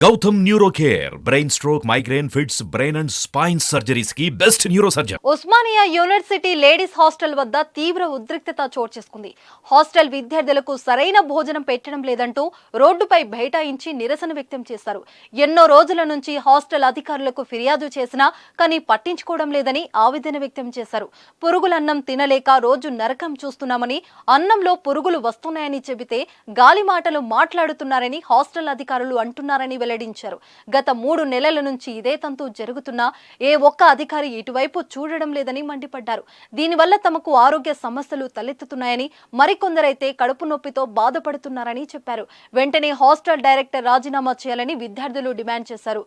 Gautam neuro care brain stroke migraine fits brain and spine సర్జరీస్కి best neuro surgeon Osmania university ladies hostel వద్ద తీవ్ర ఉద్రిక్తత చోటు చేసుకుంది. Hostel విద్యార్థులకు సరైన భోజనం పెట్టడం లేదంటూ రోడ్డుపై బైఠాయించి నిరసన వ్యక్తం చేశారు. ఎన్నో రోజుల నుంచి హాస్టల్ అధికారులకు ఫిర్యాదు చేసినా కానీ పట్టించుకోవడం లేదని ఆవేదన వ్యక్తం చేశారు. పురుగులన్నం తినలేక రోజు నరకం చూస్తున్నామని అన్నంలో పురుగులు వస్తున్నాయని చెబితే గాలి మాటలు మాట్లాడుతున్నారని హాస్టల్ అధికారులు అంటున్నారని వెల్లడించారు. గత మూడు నెలల నుంచి ఇదే తంతు జరుగుతున్నా ఏ ఒక్క అధికారి ఇటువైపు చూడడం లేదని మండిపడ్డారు. దీనివల్ల తమకు ఆరోగ్య సమస్యలు తలెత్తుతున్నాయని మరికొందరైతే కడుపు నొప్పితో బాధపడుతున్నారని చెప్పారు. వెంటనే హాస్టల్ డైరెక్టర్ రాజీనామా చేయాలని విద్యార్థులు డిమాండ్ చేశారు.